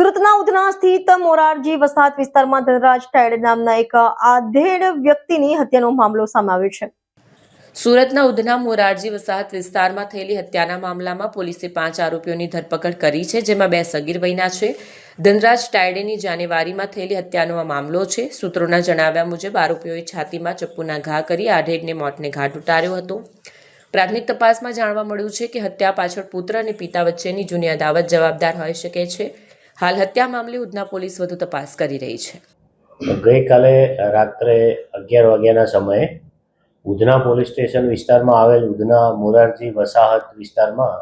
ઉધના સ્થિત મોરારજી વસાહત વિસ્તારમાં ધનરાજ ટાયડ નામના એક આધેડ વ્યક્તિની હત્યાનો મામલો સામે આવ્યો છે. સુરતના ઉધના મોરારજી વસાહત વિસ્તારમાં થયેલી હત્યાના મામલામાં પોલીસે પાંચ આરોપીઓની ધરપકડ કરી છે, જેમાં બે સગીર વયના છે. ધનરાજ ટાયડેની જાન્યુઆરીમાં થયેલી હત્યાનો આ મામલો છે. સૂત્રોના જણાવ્યા મુજબ, આરોપીઓએ છાતીમાં ચપ્પુના ઘા કરી આઢેડને મોતને ઘાટ ઉતાર્યો હતો. પ્રાથમિક તપાસમાં જાણવા મળ્યું છે કે હત્યા પાછળ પુત્ર અને પિતા વચ્ચેની જૂની અદાવત જવાબદાર હોઈ શકે છે. હાલ હત્યા મામલે ઉધના પોલીસ વધુ તપાસ કરી રહી છે. ગઈકાલે રાત્રે અગિયાર વાગ્યાના સમયે ઉધના પોલીસ સ્ટેશન વિસ્તારમાં આવેલ ઉધના મોરારજી વસાહત વિસ્તારમાં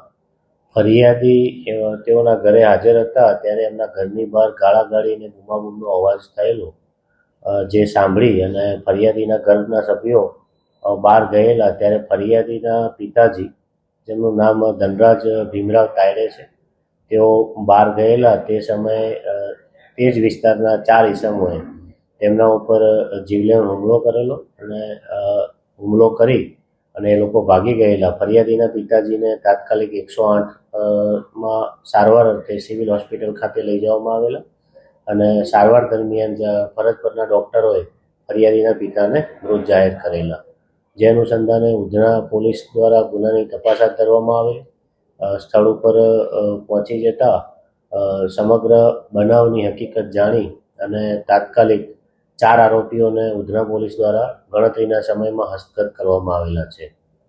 ફરિયાદી તેઓના ઘરે હાજર હતા. ત્યારે એમના ઘરની બહાર ગાળાગાળી અને બૂમાબૂમનો અવાજ થયેલો જે સાંભળી અને ફરિયાદીના ઘરના સભ્યો બહાર ગયેલા. ત્યારે ફરિયાદીના પિતાજી, જેમનું નામ ધનરાજ ભીમરાવ તાયડે છે તેઓ બહાર ગયેલા તે સમયે તે જ વિસ્તારના ચાર ઈસમોએ તેમના ઉપર જીવલેણ હુમલો કરેલો અને હુમલો કરી અને એ લોકો ભાગી ગયેલા. ફરિયાદીના પિતાજીને તાત્કાલિક એકસો આઠમાં સારવાર અર્થે સિવિલ હોસ્પિટલ ખાતે લઈ જવામાં આવેલા અને સારવાર દરમિયાન ફરજ પરના ડૉક્ટરોએ ફરિયાદીના પિતાને મૃત જાહેર કરેલા. જે અનુસંધાને ઉધના પોલીસ દ્વારા ગુનાની તપાસ હાથ ધરવામાં આવેલી. સ્થળ ઉપર પહોંચી જતા સમગ્ર બનાવની હકીકત જાણી અને તાત્કાલિક ચાર આરોપીઓને ઉધના પોલીસ દ્વારા ગણતરીના સમયમાં હસ્તગત કરવામાં આવેલા છે.